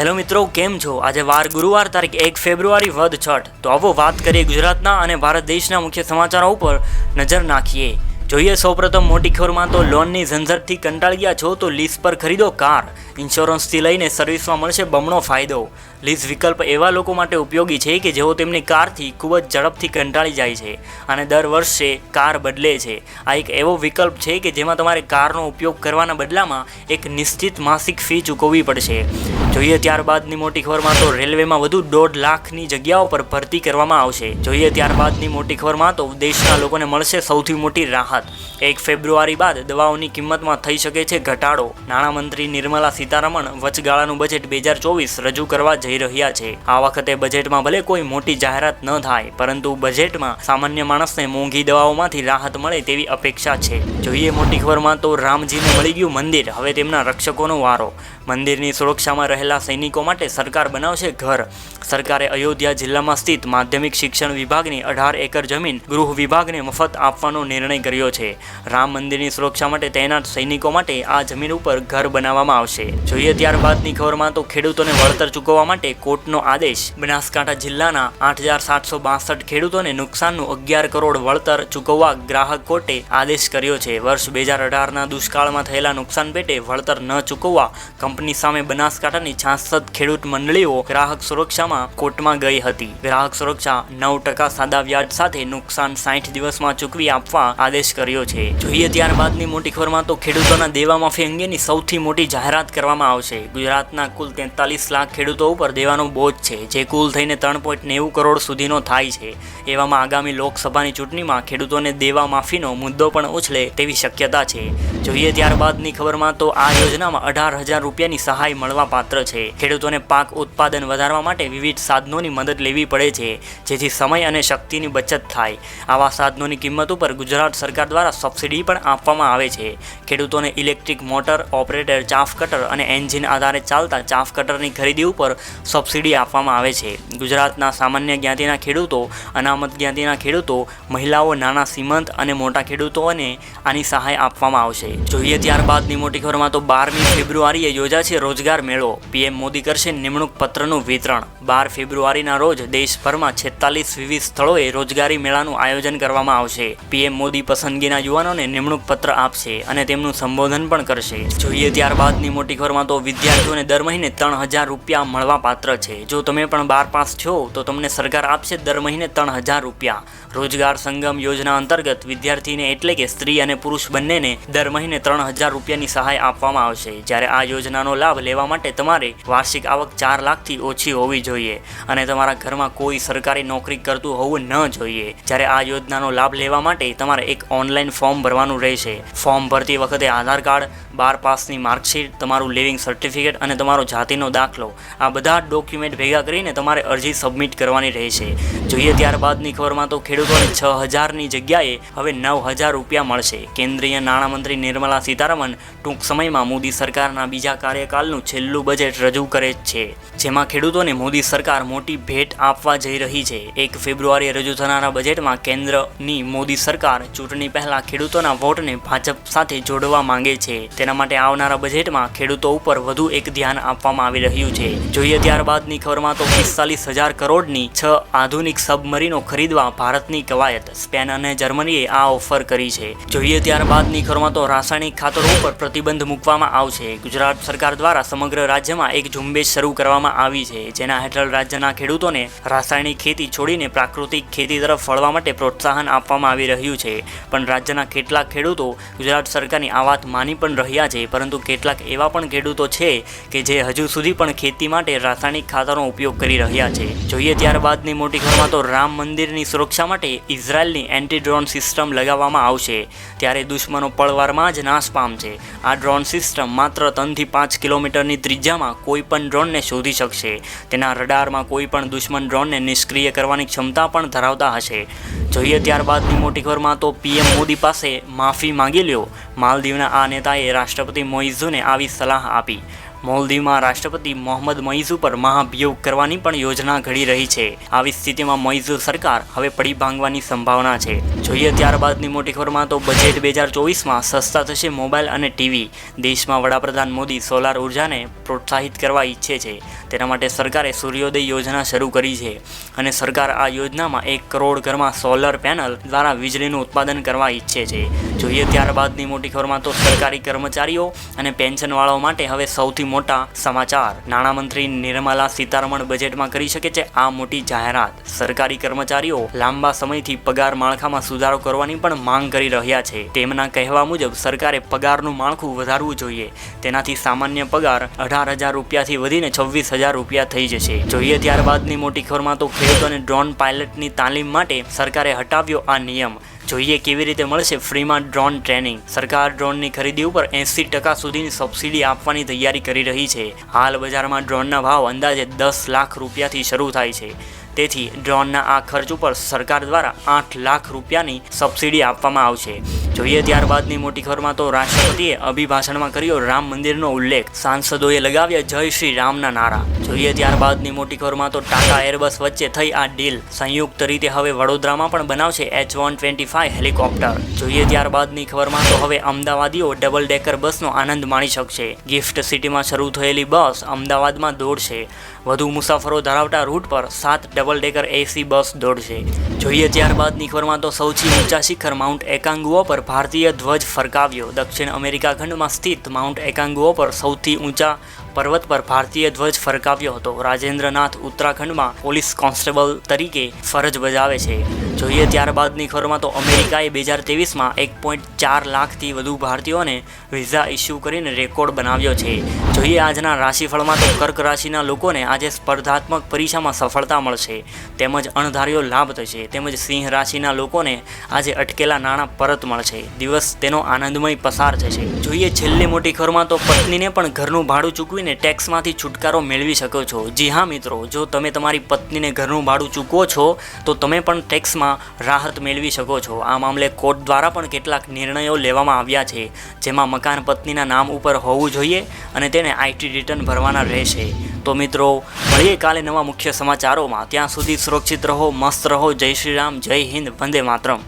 Hello મિત્રો, કેમ છો? આજે વાર ગુરુવાર, તારીખ એક ફેબ્રુઆરી વધ છઠ. તો આવો વાત કરીએ ગુજરાતના અને ભારત દેશના મુખ્ય સમાચારો ઉપર નજર નાખીએ. જોઈએ, સૌપ્રથમ મોટી ખબરમાં તો લોનની ઝંઝટથી કંટાળી ગયા છો તો લીઝ પર ખરીદો કાર. ઇન્સ્યોરન્સથી લઈને સર્વિસમાં મળશે બમણો ફાયદો. લીઝ વિકલ્પ એવા લોકો માટે ઉપયોગી છે કે જેઓ તેમની કારથી ખૂબ જ ઝડપથી કંટાળી જાય છે અને દર વર્ષે કાર બદલે છે. આ એક એવો વિકલ્પ છે કે જેમાં તમારે કારનો ઉપયોગ કરવાના બદલામાં એક નિશ્ચિત માસિક ફી ચૂકવવી પડશે. જોઈએ, ત્યારબાદની મોટી ખબરમાં તો રેલવેમાં વધુ દોઢ લાખની જગ્યાઓ પર ભરતી કરવામાં આવશે. જોઈએ, ત્યારબાદની મોટી ખબરમાં તો દેશના લોકોને મળશે સૌથી મોટી રાહત. એક ફેબ્રુઆરી બાદ દવાઓની કિંમતમાં થઈ શકે છે ઘટાડો. નાણામંત્રી નિર્મલા સીતારમણ વચગાળાનું બજેટ બે હજાર ચોવીસ રજૂ કરવા જઈ રહ્યા છે. આ વખતે બજેટમાં ભલે કોઈ મોટી જાહેરાત ન થાય, પરંતુ બજેટમાં સામાન્ય માણસને મોંઘી દવાઓમાંથી રાહત મળે તેવી અપેક્ષા છે. જોઈએ મોટી ખબરમાં તો રામજીને મળી ગયું મંદિર, હવે તેમના રક્ષકોનો વારો. મંદિરની સુરક્ષામાં રહેલા સૈનિકો માટે સરકાર બનાવશે ઘર. સરકારે અયોધ્યા જિલ્લામાં સ્થિત માધ્યમિક શિક્ષણ વિભાગની અઢાર એકર જમીન ગૃહ વિભાગને મફત આપવાનો નિર્ણય કર્યો છે. રામ મંદિરની સુરક્ષા માટે તૈનાત સૈનિકો માટે આ જમીન ઉપર ઘર બનાવવામાં આવશે. જોઈએ ત્યારબાદની ખબરમાં તો ખેડૂતોને વળતર ચૂકવવા માટે કોર્ટનો આદેશ. બનાસકાંઠા જિલ્લાના આઠ હજાર સાતસો બાસઠ ખેડૂતોને નુકસાનનું અગિયાર કરોડ વળતર ચૂકવવા ગ્રાહક કોર્ટે આદેશ કર્યો છે. વર્ષ બે હજાર અઢારના દુષ્કાળમાં થયેલા નુકસાન પેટે વળતર ન ચૂકવવા કંપની સામે બનાસકાંઠાની છાસઠ ખેડૂત મંડળીઓ ગ્રાહક સુરક્ષામાં કોર્ટમાં ગઈ હતી. ગ્રાહક સુરક્ષા નવ ટકા સાદા વ્યાજ સાથે નુકસાન સાઠ દિવસમાં ચૂકવી આપવા આદેશ કર્યો છે. જોઈએ ત્યારબાદની મોટી ખબરમાં તો ખેડૂતોના દેવા અંગેની સૌથી મોટી જાહેરાત કરવામાં આવશે. ગુજરાતના કુલ તેતાલીસ લાખ ખેડૂતો ઉપર દેવાનો બોજ છે, જે કુલ થઈને ત્રણ પોઈન્ટ નેવું કરોડ સુધીનો થાય છે. એવામાં આગામી લોકસભાની ચૂંટણીમાં ખેડૂતોને દેવા માફીનો મુદ્દો પણ ઉછળે તેવી શક્યતા છે. જોઈએ ત્યારબાદની ખબરમાં તો આ યોજનામાં અઢાર હજાર રૂપિયાની સહાય મળવા પાત્ર છે. ખેડૂતોને પાક ઉત્પાદન વધારવા માટે વિવિધ સાધનોની મદદ લેવી પડે છે, જેથી સમય અને શક્તિની બચત થાય. આવા સાધનોની કિંમત ઉપર ગુજરાત સરકાર દ્વારા સબસિડી પણ આપવામાં આવે છે. ખેડૂતોને electric motor, operator, chaff cutter અને એન્જિન આધારે ચાલતા ચાફ કટરની ખરીદી ઉપર સબસિડી આપવામાં આવે છે. ગુજરાતના સામાન્ય જ્ઞાતિના ખેડૂતો, અનામત જ્ઞાતિના ખેડૂતો, મહિલાઓ, નાના સીમંત અને મોટા ખેડૂતોને આની સહાય આપવામાં આવશે. જોઈએ ત્યારબાદની મોટી ખબરમાં તો બારમી ફેબ્રુઆરીએ યોજાશે રોજગાર મેળો. પીએમ મોદી કરશે નિમણૂક પત્રનું વિતરણ. બાર ફેબ્રુઆરીના રોજ દેશભરમાં છેતાલીસ વિવિધ સ્થળોએ રોજગારી મેળાનું આયોજન કરવામાં આવશે. પીએમ મોદી પસંદગીના યુવાનોને નિમણૂક પત્ર આપશે અને તેમનું સંબોધન પણ કરશે. જોઈએ ત્યારબાદની મોટી ખબરમાં તો વિદ્યાર્થીઓને દર મહિને ત્રણ હજાર રૂપિયા મળવા પાત્ર છે. જો તમે પણ બાર પાસ છો, તો તમને સરકાર આપશે દર મહિને ત્રણ હજાર રૂપિયા. રોજગાર સંગમ યોજના અંતર્ગત વિદ્યાર્થીને એટલે કે સ્ત્રી અને પુરુષ બંનેને દર મહિને ત્રણ હજાર રૂપિયાની સહાય આપવામાં આવશે. જ્યારે આ યોજનાનો લાભ લેવા માટે તમારે વાર્ષિક આવક ચાર લાખથી ઓછી હોવી જોઈએ અને તમારા ઘરમાં કોઈ સરકારી નોકરી કરતું હોવું ન જોઈએ. જ્યારે આ યોજનાનો લાભ લેવા માટે તમારે એક ઓનલાઈન ફોર્મ ભરવાનું રહેશે. ફોર્મ ભરતી વખતે આધાર કાર્ડ, બાર પાસની માર્કશીટ, તમારું લિવિંગ સર્ટિફિકેટ અને તમારો જાતિનો દાખલો. આ બધા ડોક્યુમેન્ટ ભેગા કરીને તમારે અરજી સબમિટ કરવાની રહેશે. જોઈએ ત્યારબાદની ખબરમાં તો ખેડૂતોને છ હજારની જગ્યાએ હવે નવ હજાર રૂપિયા મળશે. કેન્દ્રીય નાણામંત્રી નિર્મલા સીતારમણ ટૂંક સમયમાં મોદી સરકારના બીજા કાર્યકાળનું છેલ્લું બજેટ રજૂ કરે છે. જેમાં ખેડૂતોને મોદી સરકાર મોટી ભેટ આપવા જઈ રહી છે. એક ફેબ્રુઆરીએ રજૂ થનારા બજેટમાં કેન્દ્રની મોદી સરકાર ચૂંટણી પહેલા ખેડૂતોના વોટને ભાજપ સાથે જોડવા માંગે છે. તેના માટે આવનારા બજેટમાં ખેડૂતો ઉપર વધુ એક ધ્યાન આપવામાં આવી રહ્યું છે. જોઈએ ત્યારબાદની ખબરમાં તો પિસ્તાલીસ હજાર કરોડની છ આધુનિક સબમરીનો ખરીદવા ભારતની કવાયત. સ્પેન અને જર્મનીએ આ ઓફર કરી છે. જોઈએ ત્યારબાદની ખબરમાં તો રાસાયણિક ખાતરો ઉપર પ્રતિબંધ મૂકવામાં આવશે. ગુજરાત સરકાર દ્વારા સમગ્ર રાજ્યમાં એક ઝુંબેશ શરૂ કરવામાં આવી છે, જેના હેઠળ રાજ્યના ખેડૂતોને રાસાયણિક ખેતી છોડીને પ્રાકૃતિક ખેતી તરફ વળવા માટે પ્રોત્સાહન આપવામાં આવી રહ્યું છે. પણ રાજ્યના કેટલાક ખેડૂતો ગુજરાત સરકારની આ વાત માની પણ રહ્યા છે, પરંતુ કેટલાક એવા પણ ખેડૂતો છે કે જે હજુ સુધી પણ ખેતી માટે રાસાયણિક ખાતરનો ઉપયોગ કરી રહ્યા છે. જોઈએ ત્યારબાદની મોટી ખબરમાં તો રામ મંદિરની સુરક્ષા માટે ઇઝરાયલની એન્ટી ડ્રોન સિસ્ટમ લગાવવામાં આવશે. ત્યારે દુશ્મનો પળવારમાં જ નાશ પામશે આ ડ્રોન સિસ્ટમ માત્ર ત્રણથી પાંચ કિલોમીટરની ત્રિજ્યામાં કોઈ પણ ડ્રોનને શોધી શકશે. તેના રડારમાં કોઈ પણ દુશ્મન ડ્રોનને નિષ્ક્રિય કરવાની ક્ષમતા પણ ધરાવતા હશે. જોઈએ ત્યારબાદની મોટી ખબરમાં તો પીએમ મોદી પાસે માફી માંગી લ્યો. માલદીવના આ નેતાએ રાષ્ટ્રપતિ મોઇઝુને આવી સલાહ આપી. મોલદીવમાં રાષ્ટ્રપતિ મોહમ્મદ મઈઝુ પર મહાભિયોગ કરવાની પણ યોજના ઘડી રહી છે. આવી સ્થિતિમાં મઈઝુ સરકાર હવે પડી ભાંગવાની સંભાવના છે. જોઈએ ત્યારબાદની મોટી ખબરમાં તો બજેટ બે હજાર ચોવીસમાં સસ્તા થશે મોબાઈલ અને ટીવી. દેશમાં વડાપ્રધાન મોદી સોલાર ઉર્જાને પ્રોત્સાહિત કરવા ઈચ્છે છે. તેના માટે સરકારે સૂર્યોદય યોજના શરૂ કરી છે અને સરકાર આ યોજનામાં એક કરોડ ઘરમાં સોલર પેનલ દ્વારા વીજળીનું ઉત્પાદન કરવા ઈચ્છે છે. જોઈએ ત્યારબાદની મોટી ખબરમાં તો સરકારી કર્મચારીઓ અને પેન્શનવાળાઓ માટે હવે સૌથી મોટા સમાચાર. નાણામંત્રી નિર્મલા સીતારમણ બજેટમાં કરી શકે છે આ મોટી જાહેરાત. સરકારી કર્મચારીઓ લાંબા સમયથી પગાર માળખામાં સુધારો કરવાની પણ માંગ કરી રહ્યા છે. તેમના કહેવા મુજબ સરકારે પગારનું માળખું વધારવું જોઈએ. તેનાથી સામાન્ય પગાર અઢાર હજાર રૂપિયાથી વધીને છવ્વીસ હજાર રૂપિયા થઈ જશે. જોઈએ ત્યારબાદની મોટી ખબરમાં તો ખેડૂતોને ડ્રોન પાયલટની તાલીમ માટે સરકારે હટાવ્યો આ નિયમ. જોઈએ કેવી રીતે મળશે ફ્રીમાં ડ્રોન ટ્રેનિંગ. સરકાર ડ્રોનની ખરીદી ઉપર એંસી ટકા સુધીની સબસિડી આપવાની તૈયારી કરી રહી છે. હાલ બજારમાં ડ્રોનના ભાવ અંદાજે દસ લાખ રૂપિયાથી શરૂ થાય છે. તેથી ડ્રોનના આ ખર્ચ ઉપર સરકાર દ્વારા આઠ લાખ રૂપિયાની સબસિડી આપવામાં આવશે. જોઈએ ત્યારબાદની મોટી ખબરમાં તો રાષ્ટ્રપતિએ અભિભાષણમાં કર્યો રામ મંદિરનો ઉલ્લેખ. સાંસદોએ લગાવ્યા જય શ્રી રામના નારા. જોઈએ ત્યારબાદની મોટી ખબરમાં તો ટાટા એરબસ વચ્ચે થઈ આ ડીલ. સંયુક્ત રીતે હવે વડોદરામાં પણ બનાવશે H one twenty five helicopter. જોઈએ ત્યારબાદની ખબરમાં તો હવે અમદાવાદીઓ ડબલ ડેકર બસનો આનંદ માણી શકશે. ગિફ્ટ સિટીમાં શરૂ થયેલી બસ અમદાવાદમાં દોડશે. વધુ મુસાફરો ધરાવતા રૂટ પર સાત ડબલ ડેકર એસી બસ દોડશે. જોઈએ ત્યારબાદ ખબરમાં તો સૌથી ઊંચા શિખર માઉન્ટ એકાંગુઓ પર ભારતીય ધ્વજ ફરકાવ્યો. દક્ષિણ અમેરિકા ખંડમાં સ્થિત માઉન્ટ એકાંગુઓ પર સૌથી ઊંચા પર્વત પર ભારતીય ધ્વજ ફરકાવ્યો હતો. રાજેન્દ્રનાથ ઉત્તરાખંડમાં પોલીસ કોન્સ્ટેબલ તરીકે ફરજ બજાવે છે. જોઈએ ત્યારબાદની ખબરમાં તો અમેરિકાએ બે હજાર ત્રેવીસમાં એક પોઈન્ટ ચાર લાખથી વધુ ભારતીયોને વિઝા ઇસ્યુ કરીને રેકોર્ડ બનાવ્યો છે. જોઈએ આજના રાશિફળમાં તો કર્ક રાશિના લોકોને આજે સ્પર્ધાત્મક પરીક્ષામાં સફળતા મળશે. તેમજ અણધાર્યો લાભ થશે. તેમજ સિંહ રાશિના લોકોને આજે અટકેલા નાણાં પરત મળશે. દિવસ તેનો આનંદમય પસાર થશે. જોઈએ છેલ્લી મોટી ખબરમાં તો પત્નીને પણ ઘરનું ભાડું ચૂકવીને ટેક્સમાંથી છુટકારો મેળવી શકો છો. જી હા, મિત્રો, જો તમે તમારી પત્નીને ઘરનું ભાડું ચૂકવો છો, તો તમે પણ ટેક્સમાં રાહત મેળવી શકો છો. આ મામલે કોર્ટ દ્વારા પણ કેટલાક નિર્ણયો લેવામાં આવ્યા છે, જેમાં મકાન પત્નીના નામ ઉપર હોવું જોઈએ અને તેને આઈટી રિટર્ન ભરવાના રહેશે. તો મિત્રો, મળીએ કાલે નવા મુખ્ય સમાચારોમાં. ત્યાં સુધી સુરક્ષિત રહો, મસ્ત રહો. જય શ્રી રામ, જય હિન્દ, વંદે માતરમ.